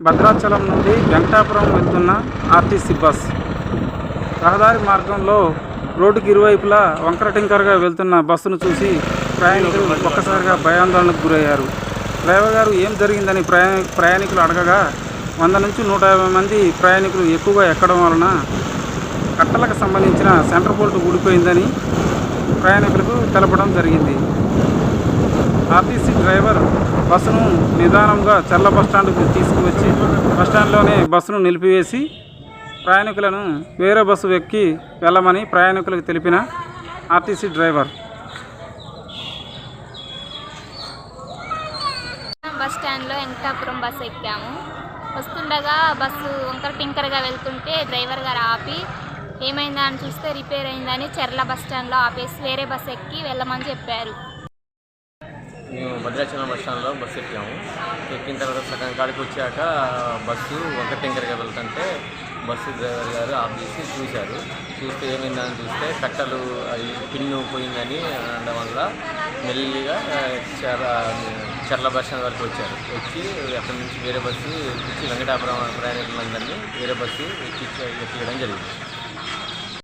భద్రాచలం నుండి వెంకటాపురం వెళ్తున్న RTC bus. రహదారి మార్గంలో రోడ్డుకి ఇరువైపులా వంకర టింకరగా వెళ్తున్న బస్సును చూసి ప్రయాణికులు ఒక్కసారిగా భయాందోళనకు గురయ్యారు. డ్రైవర్ గారు ఏం జరిగిందని ప్రయాణి ప్రయాణికులు అడగగా వంద నుంచి నూట యాభై మంది ప్రయాణికులు ఎక్కువగా ఎక్కడం వలన కట్టలకు సంబంధించిన సెంటర్ బోల్ట్ ఊడిపోయిందని ప్రయాణికులకు తెలపడం జరిగింది. ఆర్టీసీ డ్రైవర్ బస్సును నిదానంగా చల్ల బస్టాండ్కు తీసుకువచ్చి బస్టాండ్లోనే బస్సును నిలిపివేసి ప్రయాణికులను వేరే బస్సు ఎక్కి వెళ్ళమని ప్రయాణికులకు తెలిపిన ఆర్టీసీ డ్రైవర్. బస్ స్టాండ్లో వెంకటాపురం బస్సు ఎక్కాము. వస్తుండగా బస్సు వంకర టింకరగా వెళ్తుంటే డ్రైవర్ గారు ఆపి ఏమైందా అని చూస్తే రిపేర్ అయిందని చెర్ల బస్ స్టాండ్లో ఆపేసి వేరే బస్సు ఎక్కి వెళ్ళమని చెప్పారు. మేము భద్రాచలం బస్ స్టాండ్లో బస్సు ఎక్కాము. ఎక్కిన తర్వాత సగం కాడికి వచ్చాక బస్సు ఒక టెంకర్గా వెళ్తుంటే బస్సు డ్రైవర్ గారు ఆఫ్ చేసి చూశారు. చూస్తే ఏమైందని చూస్తే కట్టలు అవి పిన్ను పోయిందని అనడం వల్ల మెల్లిగా చర్ల చర్ల బస్ స్టాండ్ వరకు వచ్చారు. వచ్చి అక్కడి నుంచి వేరే బస్సు ఎక్కించి వెంకటాపురం ప్రయాణికులందరినీ వేరే బస్సు ఎక్కించి ఎక్కించడం జరిగింది.